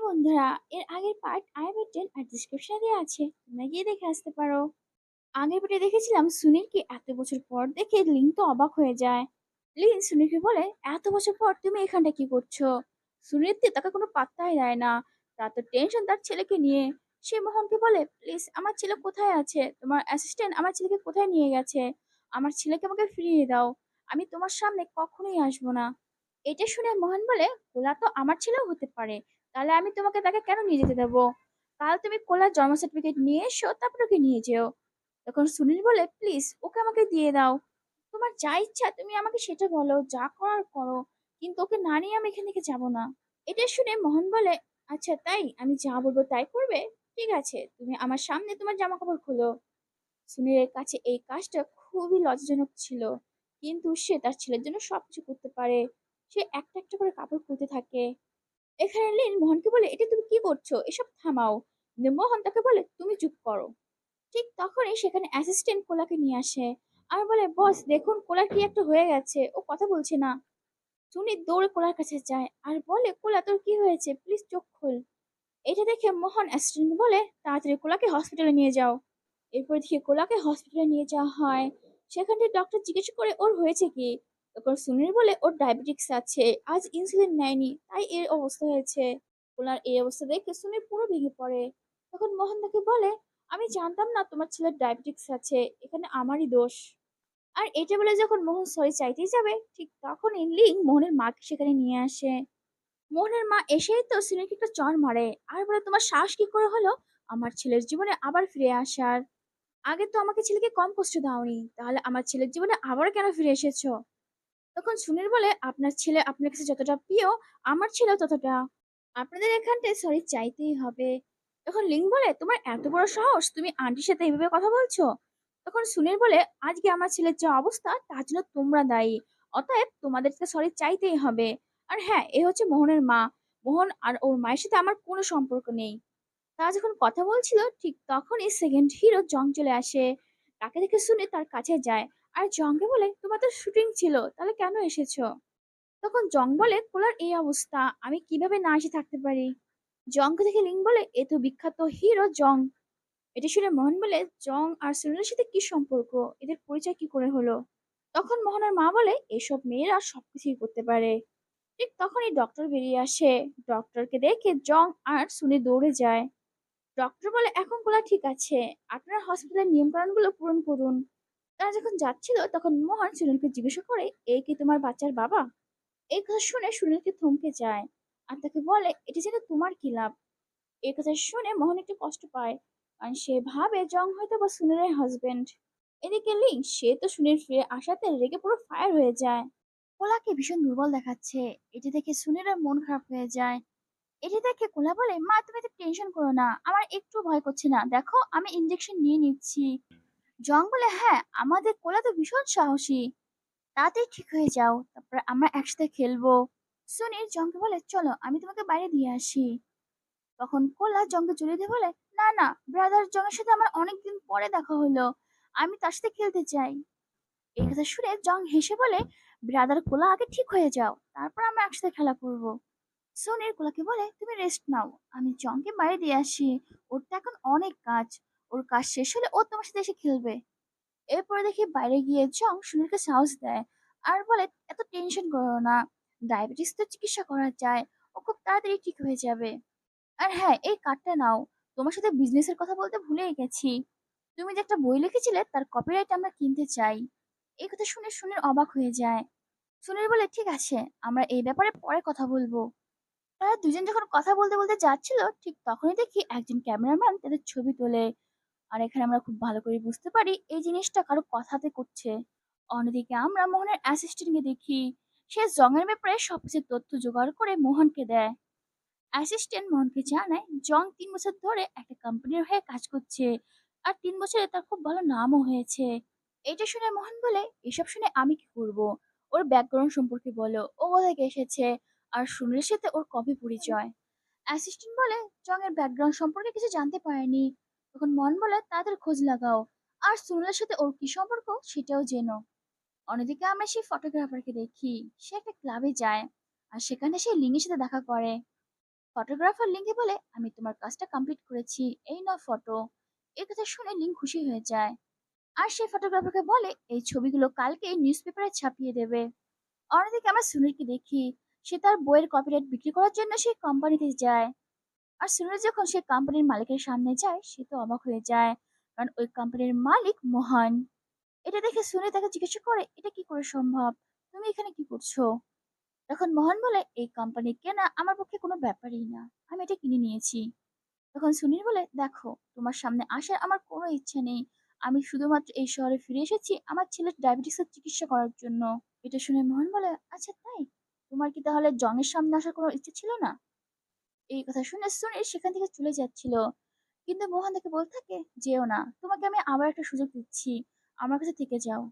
বন্ধুরা, এর আগের পার্ট আই বাটন আর ডিসক্রিপশনে দেওয়া আছে। তোমরা গিয়ে দেখে আসতে পারো। আগের পার্টে দেখেছিলাম সুনীলকে এত বছর পর দেখে লিন তো অবাক হয়ে যায়। লিন সুনীলকে বলে, এত বছর পর তুমি এখানটা কি করছ? সুনীল তাকে কোনো পাত্তাই দেয় না। তার তো টেনশন তার ছেলেকে নিয়ে। সে মোহনকে বলে, প্লিজ, আমার ছেলে কোথায় আছে? তোমার অ্যাসিস্ট্যান্ট আমার ছেলেকে কোথায় নিয়ে গেছে? আমার ছেলেকে আমাকে ফিরিয়ে দাও। আমি তোমার সামনে কখনোই আসব না। এটা শুনে মোহন বলে কোলা তো আমার ছেলেও হতে পারে। তাহলে আমি তোমাকে তাকে কেন নিয়ে যেতে দেবো? কাল তুমি কোলার জন্ম সার্টিফিকেট নিয়ে এসো, তারপর ওকে নিয়ে যেও। তখন সুনীল বলে, প্লিজ, ওকে আমাকে দিয়ে দাও। তোমার যা ইচ্ছা, তুমি আমাকে সেটা বলো, যা করার করো। কিন্তু ওকে না নিয়ে আমি এখান থেকে যাব না। এটা শুনে মোহন বলে আচ্ছা তাই? আমি যা বলব তাই করবে? ঠিক আছে, তুমি আমার সামনে তোমার জামা কাপড় খোলো। সুনীলের কাছে এই কাজটা খুবই লজ্জাজনক ছিল। কিন্তু সে তার ছেলের জন্য সবকিছু করতে পারে। সে একটা একটা করে কাপড় খুলতে থাকে। এখানে লিন মোহনকে বলে, এটা তুমি কি করছ? এসব থামাও। মোহন তাকে বলে, তুমি চুপ করো। ঠিক তখনই সেখানে অ্যাসিস্ট্যান্ট কোলাকে নিয়ে আসে। আর বলে, বস, দেখুন, কোলার কি একটা হয়ে গেছে। ও কথা বলছে না। টুনি দৌড়ে কোলার কাছে যায়। আর বলে, কোলা, তোর কি হয়েছে? প্লিজ চোখ খোল। এটা দেখে মোহন অ্যাসিস্ট্যান্ট বলে, তাড়াতাড়ি কোলাকে হসপিটালে নিয়ে যাও। এরপর দেখে কোলাকে হসপিটালে নিয়ে যাওয়া হয়। সেখানে ডক্টর জিজ্ঞেস করে, ওর হয়েছে কি? তখন সুনীল বলে ওর ডায়াবেটিক্স আছে, আজ ইনসুলিন নেয়নি, তাই এর অবস্থা হয়েছে। ওনার এই অবস্থা দেখে সুনীল পুরো ভেঙে পড়ে। তখন মোহন তাকে বলে, আমি জানতাম না তোমার ছেলের ডায়াবেটিক্স আছে, এখানে আমারই দোষ। আর এটা বলে যখন মোহন সরি চাইতেই যাবে, ঠিক তখনই লিং মোহনের মাকে সেখানে নিয়ে আসে। মোহনের মা এসেই তো সুনীলকে একটা চর মারে, আর বলে, তোমার শ্বাস কি করে হলো? আমার ছেলের জীবনে আবার ফিরে আসার। আগে তো আমাকে ছেলেকে কম কষ্ট দাওনি, তাহলে আমার ছেলের জীবনে আবার কেন ফিরে এসেছ? তখন সুনীল বলে, আপনার ছেলে আপনার কাছে যতটা প্রিয়, আমার ছেলেও ততটা। আপনাদের এখানটায় সরি চাইতেই হবে। তখন লিং বলে, তোমার এত বড় সাহস, তুমি আন্টির সাথে এইভাবে কথা বলছো? তখন সুনীল বলে, আজকে আমার ছেলের যে অবস্থা, তার জন্য তোমরা দায়ী। অতএব তোমাদেরকে সরি চাইতেই হবে। আর হ্যাঁ এ হচ্ছে মোহনের মা। মোহন আর ওর মায়ের সাথে আমার কোনো সম্পর্ক নেই। তারা যখন কথা বলছিল, ঠিক তখনই সেকেন্ড হিরো জং চলে আসে। তাকে দেখে শুনে তার কাছে যায়। আর জংকে বলে, তোমার তো শুটিং ছিল, তাহলে কেন এসেছ তখন জং বলে কোলার এই অবস্থা, আমি কীভাবে না এসে থাকতে পারি জংকে দেখে লিং বলে, এ তো বিখ্যাত হিরো জং। এটা শুনে মোহন বলে, জং আর সুনীলের সাথে কি সম্পর্ক? এদের পরিচয় কি করে হলো তখন মোহনের মা বলে, এসব মেয়েরা সবকিছুই করতে পারে। ঠিক তখনই ডক্টর বেরিয়ে আসে। ডক্টরকে দেখে জং আর সুনীল দৌড়ে যায়। ডক্টর বলে, এখন কোলা ঠিক আছে, আপনার হসপিটালের নিয়মকানুনগুলো পূরণ করুন তারা যখন যাচ্ছিল, তখন মোহন সুনীলকে জিজ্ঞাসা করে এই কি তোমার বাচ্চার বাবা? এই কথা শুনে সুনীলকে থমকে যায় আর তাকে বলে, এটি যেন তোমার কি লাভ? এই কথা শুনে মোহন একটু কষ্ট পায় কারণ সে ভাবে জং হয়তো বা সুনীলের হাজবেন্ড এদিকে লিং, সে তো সুনীল ফিরে আসাতে রেগে পুরো ফায়ার হয়ে যায়। কোলাকে ভীষণ দুর্বল দেখাচ্ছে। এটি দেখে সুনীলের মন খারাপ হয়ে যায়। এটি দেখে কোলা বলে, মা, তুমি টেনশন করো না। আমার একটু ভয় করছে না। দেখো, আমি ইঞ্জেকশন নিয়ে নিচ্ছি। জং বলে হ্যাঁ আমাদের কোলা তো ভীষণ সাহসী। তাড়াতাড়ি ঠিক হয়ে যাও, তারপর আমরা একসাথে খেলব। সুনীল জংকে বলে, চলো, আমি তোমাকে বাইরে দিয়ে আসি। তখন কোলা জংকে জড়িয়ে দিয়ে বলে, না না ব্রাদার জংয়ের সাথে আমার অনেকদিন পরে দেখা হলো। আমি তার সাথে খেলতে চাই। এই কথা শুনে জং হেসে বলে ব্রাদার কোলা, আগে ঠিক হয়ে যাও, তারপর আমরা একসাথে খেলা করব। সুনীল কোলাকে বলে, তুমি রেস্ট নাও, আমি জংকে বাইরে দিয়ে আসি। ওর তো এখন অনেক কাজ। ওর কাজ শেষ হলে ও তোমার সাথে এসে খেলবে। এরপরে দেখি বাইরে গিয়ে জং সুনীলকে সাহস দেয় আর বলে, এত টেনশন করো না ডায়াবেটিস তো চিকিৎসা করা যায়, ও খুব তাড়াতাড়ি ঠিক হয়ে যাবে। আর হ্যাঁ এই কার্ডটা নাও, তোমার সাথে বিজনেসের কথা বলতে ভুলেই গেছি। তুমি যে একটা বই লিখেছিলে, তার কপিরাইট আমরা কিনতে চাই। এই কথা শুনে সুনীল অবাক হয়ে যায়। সুনীল বলে, ঠিক আছে, আমরা এই ব্যাপারে পরে কথা বলব। তারা দুজন যখন কথা বলতে বলতে যাচ্ছিল, ঠিক তখনই দেখি একজন ক্যামেরাম্যান তাদের ছবি তোলে। আর এখানে আমরা খুব ভালো করে বুঝতে পারি এই জিনিসটা কারও কথাতে করছে। অন্যদিকে আমরা মোহনের অ্যাসিস্ট্যান্টকে দেখি, সে জংয়ের ব্যাপারে সবকিছু তথ্য জোগাড় করে মোহনকে দেয়। অ্যাসিস্ট্যান্ট মোহনকে জানায়, জং তিন বছর ধরে একটা কোম্পানির হয়ে কাজ করছে আর তিন বছরে তার খুব ভালো নামও হয়েছে। এটা শুনে মোহন বলে, এসব শুনে আমি কি করব? ওর ব্যাকগ্রাউন্ড সম্পর্কে বলো, ও কোথা এসেছে? আর সুনীলের সাথে ওর কবে পরিচয়? অ্যাসিস্ট্যান্ট বলে জং এর ব্যাকগ্রাউন্ড সম্পর্কে কিছু জানতে পারেনি। তখন মন বলে তাদের খোঁজ লাগাও। আর সুনীলের সাথে ওর কি সম্পর্ক সেটাও জেনো। অন্যদিকে আমরা সেই ফটোগ্রাফারকে দেখি, সে একটা ক্লাবে যায় আর সেখানে সে লিঙ্গের সাথে দেখা করে। ফটোগ্রাফার লিঙ্কে বলে, আমি তোমার কাজটা কমপ্লিট করেছি, এই নাও ফটো এই কথা শুনে লিঙ্ক খুশি হয়ে যায়। আর সে ফটোগ্রাফারকে বলে, এই ছবিগুলো কালকে নিউজ পেপারে ছাপিয়ে দেবে। অন্যদিকে আমরা সুনীলকে দেখি, সে তার বইয়ের কপিরাইট বিক্রি করার জন্য সেই কোম্পানিতে যায়। আর সুনীল যখন সে কোম্পানির মালিকের সামনে যায়, সে তো অবাক হয়ে যায়, কারণ ওই কোম্পানির মালিক মহান। এটা দেখে সুনীল তাকে জিজ্ঞাসা করে, এটা কি করে সম্ভব? তুমি এখানে কি করছ? তখন মোহন বলে, এই কোম্পানি কেনা আমার পক্ষে কোনো ব্যাপারই না। আমি এটা কিনে নিয়েছি। তখন সুনীল বলে, দেখো, তোমার সামনে আসার আমার কোনো ইচ্ছা নেই। আমি শুধুমাত্র এই শহরে ফিরে এসেছি আমার ছেলের ডায়াবেটিসের চিকিৎসা করার জন্য। এটা শুনে মোহন বলে আচ্ছা তাই? তোমার কি তাহলে জংয়ের সামনে আসার কোনো ইচ্ছে ছিল না? এই কথা শুনে সুনীল সেখান থেকে চলে যাচ্ছিল। কিন্তু মোহন তাকে বলতে থাকে, যেও না, তোমাকে আমি আবার একটা সুযোগ দিচ্ছি। আমার কাছে থেকে যাও।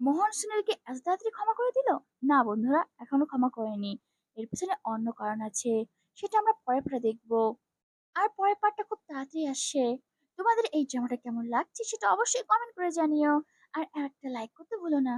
মোহন সুনীলকে এত তাড়াতাড়ি ক্ষমা করে দিল? না বন্ধুরা, এখনও ক্ষমা করেনি। এর পেছনে অন্য কারণ আছে। সেটা আমরা পরে পরে দেখব। আর পরের পার্টটা খুব তাড়াতাড়ি আসছে। তোমাদের এই জামাটা কেমন লাগছে সেটা অবশ্যই কমেন্ট করে জানিও। আর একটা লাইক করতে ভুলো না।